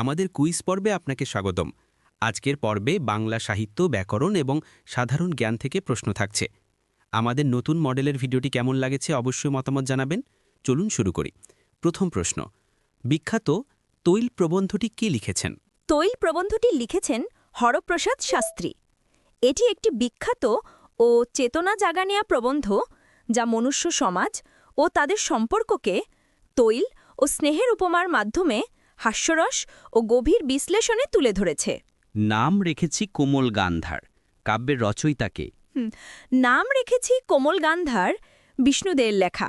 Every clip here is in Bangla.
আমাদের কুইজ পর্বে আপনাকে স্বাগতম। আজকের পর্বে বাংলা সাহিত্য, ব্যাকরণ এবং সাধারণ জ্ঞান থেকে প্রশ্ন থাকছে। আমাদের নতুন মডেলের ভিডিওটি কেমন লাগেছে অবশ্যই মতামত জানাবেন। চলুন শুরু করি। প্রথম প্রশ্ন, বিখ্যাত তৈল প্রবন্ধটি কে লিখেছেন? তৈল প্রবন্ধটি লিখেছেন হরপ্রসাদ শাস্ত্রী। এটি একটি বিখ্যাত ও চেতনা জাগানিয়া প্রবন্ধ যা মনুষ্য সমাজ ও তাদের সম্পর্ককে তৈল ও স্নেহের উপমার মাধ্যমে হাস্যরস ও গভীর বিশ্লেষণে তুলে ধরেছে। নাম রেখেছি কোমল গান্ধার কাব্যের রচয়িতাকে। নাম রেখেছি কোমল গান্ধার বিষ্ণুদের লেখা।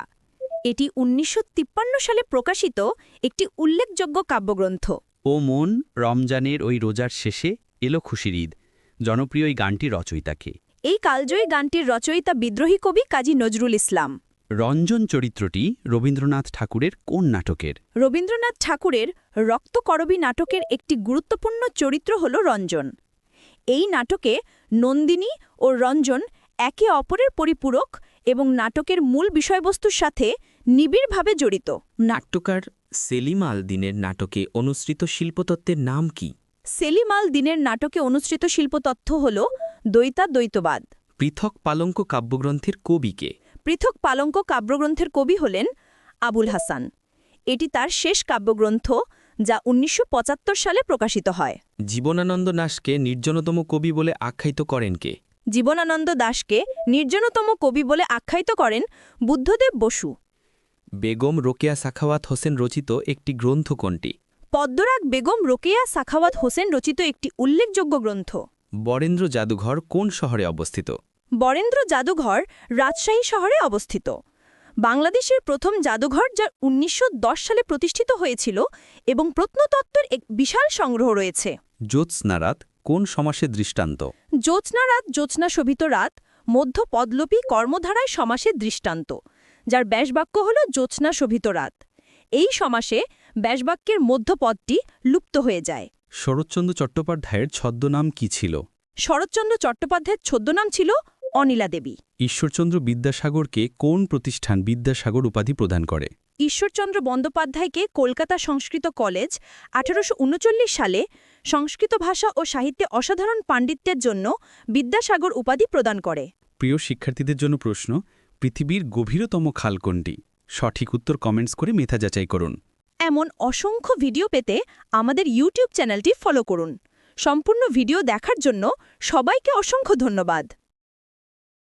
এটি উনিশশো তিপ্পান্ন সালে প্রকাশিত একটি উল্লেখযোগ্য কাব্যগ্রন্থ। ও মন রমজানের ওই রোজার শেষে এলো খুশির ঈদ জনপ্রিয় এই গানটি রচয়িতাকে। এই কালজয়ী গানটির রচয়িতা বিদ্রোহী কবি কাজী নজরুল ইসলাম। রঞ্জন চরিত্রটি রবীন্দ্রনাথ ঠাকুরের কোন নাটকের? রবীন্দ্রনাথ ঠাকুরের রক্তকরবী নাটকের একটি গুরুত্বপূর্ণ চরিত্র হল রঞ্জন। এই নাটকে নন্দিনী ও রঞ্জন একে অপরের পরিপূরক এবং নাটকের মূল বিষয়বস্তুর সাথে নিবিড়ভাবে জড়িত। নাট্যকার সেলিম আল দিনের নাটকে অনুসৃত শিল্পতত্ত্বের নাম কি? সেলিমাল দিনের নাটকে অনুসৃত শিল্পতথ্য হল দ্বৈতা দ্বৈতবাদ পৃথক পালঙ্ক কাব্যগ্রন্থের কবিকে পৃথক পালঙ্ক কাব্যগ্রন্থের কবি হলেন আবুল হাসান। এটি তার শেষ কাব্যগ্রন্থ যা উনিশশো পঁচাত্তর সালে প্রকাশিত হয়। জীবনানন্দ নাসকে নির্জনতম কবি বলে আখ্যায়িত করেন কে? জীবনানন্দ দাশকে নির্জনতম কবি বলে আখ্যায়িত করেন বুদ্ধদেব বসু। বেগম রোকেয়া সাখাওয়াত হোসেন রচিত একটি গ্রন্থ কোনটি? পদ্মরাগ বেগম রোকেয়া সাখাওয়াত হোসেন রচিত একটি উল্লেখযোগ্য গ্রন্থ। বরেন্দ্র জাদুঘর কোন শহরে অবস্থিত? বরেন্দ্র জাদুঘর রাজশাহী শহরে অবস্থিত। বাংলাদেশের প্রথম জাদুঘর যা উনিশশো দশ সালে প্রতিষ্ঠিত হয়েছিল এবং প্রত্নতত্ত্বের এক বিশাল সংগ্রহ রয়েছে। জ্যোৎস্নারাত কোন সমাসের দৃষ্টান্ত? জ্যোৎস্নারাত জ্যোৎস্না শোভিত রাত মধ্য পদলোপী কর্মধারায় সমাসের দৃষ্টান্ত যার ব্যাসবাক্য হল জ্যোৎস্না শোভিত রাত। এই সমাসে ব্যাসবাক্যের মধ্যপদটি লুপ্ত হয়ে যায়। শরৎচন্দ্র চট্টোপাধ্যায়ের ছদ্মনাম কি ছিল? শরৎচন্দ্র চট্টোপাধ্যায়ের ছদ্মনাম ছিল অনিলা দেবী। ঈশ্বরচন্দ্র বিদ্যাসাগরকে কোন প্রতিষ্ঠান বিদ্যাসাগর উপাধি প্রদান করে? ঈশ্বরচন্দ্র বন্দ্যোপাধ্যায়কে কলকাতা সংস্কৃত কলেজ আঠারোশো উনচল্লিশ সালে সংস্কৃত ভাষা ও সাহিত্যে অসাধারণ পাণ্ডিত্যের জন্য বিদ্যাসাগর উপাধি প্রদান করে। প্রিয় শিক্ষার্থীদের জন্য প্রশ্ন পৃথিবীর গভীরতম খাল কোনটি? সঠিক উত্তর কমেন্টস করে মেধা যাচাই করুন। এমন অসংখ্য ভিডিও পেতে আমাদের ইউটিউব চ্যানেলটি ফলো করুন। সম্পূর্ণ ভিডিও দেখার জন্য সবাইকে অসংখ্য ধন্যবাদ।